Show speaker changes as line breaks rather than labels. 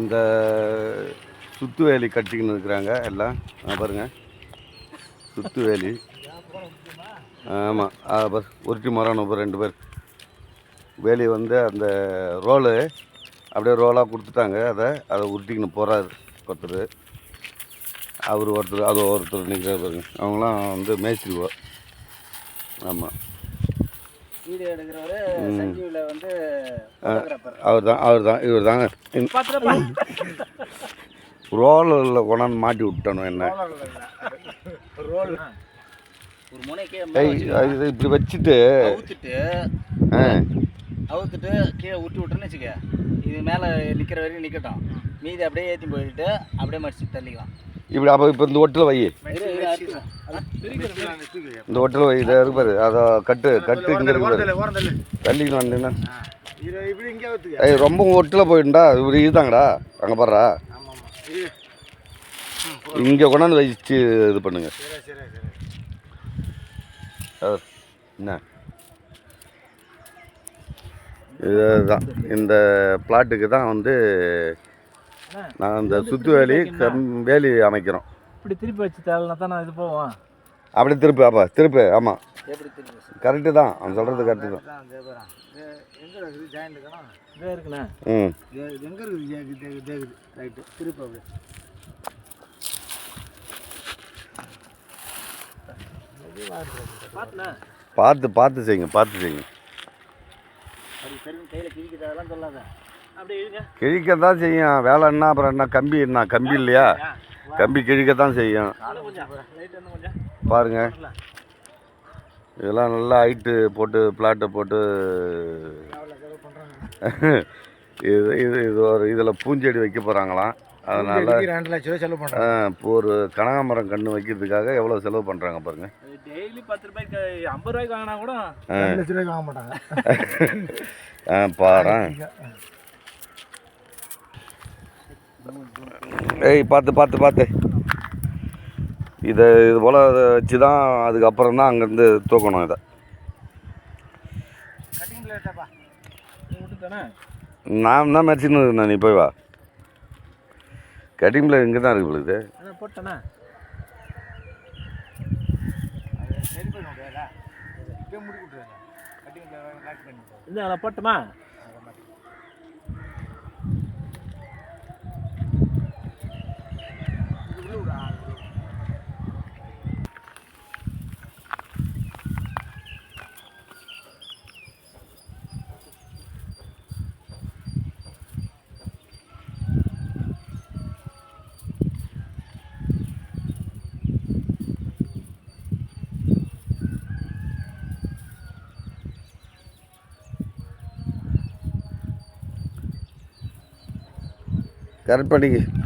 இந்த சுத்து வேலி கட்டிக்கின்னு இருக்கிறாங்க எல்லாம். பாருங்கள் சுத்து வேலி. ஆமாம் பஸ் உருட்டி மரம் இப்போ ரெண்டு பேர். வேலி வந்து அந்த ரோலு அப்படியே ரோலாக கொடுத்துட்டாங்க. அதை அதை உருட்டிக்கின்னு போகிறாரு ஒருத்தர். அவர் ஒருத்தர் அது ஒருத்தர் நிற்கிறார் பாருங்க. அவங்களாம் வந்து மேய்ச்சிடுவோம் ஆமாம்
வீடியோ எடுக்கிறவரு சஞ்சீவ்ல வந்து ஃபோட்டோகிராஃபர்
அவர் தான் அவர் தான் இவர் தாங்க ரோலில் கொண்டாந்து மாட்டி விட்டணும் என்ன?
ரோல் ஒரு முனைக்கே
இப்படி வச்சுட்டு
அவுத்துட்டு அவுத்துட்டு கீழே விட்டு விட்டுன்னு வச்சுக்க. இது மேலே நிற்கிற வரைக்கும் நிற்கட்டும் மீதி அப்படியே ஏற்றி போயிட்டு அப்படியே மடிச்சு தள்ளிக்கலாம்.
இப்படி அப்போ இப்போ இந்த ஒட்டில் வை. இந்த ஒட்டில் இதை இருக்கு பாரு. அதை கட்டு கட்டு இங்கே இருக்கு பாரு. தள்ளிக்கணும் வந்தீங்கன்னா ஏய் ரொம்ப ஒட்டில் போயிட்டுண்டா இப்படி இதுதாங்கடா. அங்கே பாடுறா இங்கே கொண்டாந்து வச்சு இது பண்ணுங்க. என்ன? இதுதான். இந்த பிளாட்டுக்கு தான் வந்து நான் இந்த சுத்து வேலி கம் வேலி அமைக்கிறோம்.
இப்படி திருப்பி வச்சு தேவைன்னா தான் நான் இது போவோம்
அப்படி திருப்பு அப்பா திருப்பு ஆமாம்
எப்படி திருப்பி
கரெக்டு தான் அவன் சொல்கிறது கரெக்டு தான்.
தான் அந்த பாரு. இது எங்க இருக்குது? ஜாயிண்ட் இருக்கணும்
இதே இருக்குண்ணே.
ம்.
இது இது எங்க இருக்குது? ஜே- இது இது இருக்குது? ரைட்டு திருப்பி அப்படி.
பார்த்துண்ணே
பார்த்து பார்த்து செய்யுங்க பார்த்து செய்யுங்க. கிழிக்க தான் செய்யும். வேலை என்ன அப்புறம் என்ன கம்பி என்ன கம்பி இல்லையா? கம்பி கிழிக்க தான் செய்யும். பாருங்க. இதெல்லாம் நல்லா ஹைட்டு போட்டு பிளாட்டை போட்டு. இது இது இது ஒரு இதில் பூஞ்செடி வைக்க போகிறாங்களாம் அதனால்
ரெண்டு லட்ச ரூபா செலவு பண்ணுறாங்க
இப்போ ஒரு கனகாமரம் கன்று வைக்கிறதுக்காக எவ்வளோ செலவு பண்ணுறாங்க பாருங்க.
டெய்லி பத்து ரூபாய்க்கு ஐம்பது ரூபாய்க்கு வாங்கினா கூட
ரெண்டு லட்ச ரூபாய்க்கு வாங்க மாட்டாங்க.
ஆ பாரேன் ஏய் பார்த்து பார்த்து பார்த்து. இதை இது போல் வச்சு தான் அதுக்கப்புறம் தான் அங்கேருந்து தூக்கணும் இதை. நான் தான் மறைச்சின்னு இருக்கேன் நீ போய் வா. கட்டிங் பிள்ளை இங்கே தான் இருக்கு இது.
போட்டேண்ணே
அது
கரெக்ட் பண்ணிக்கு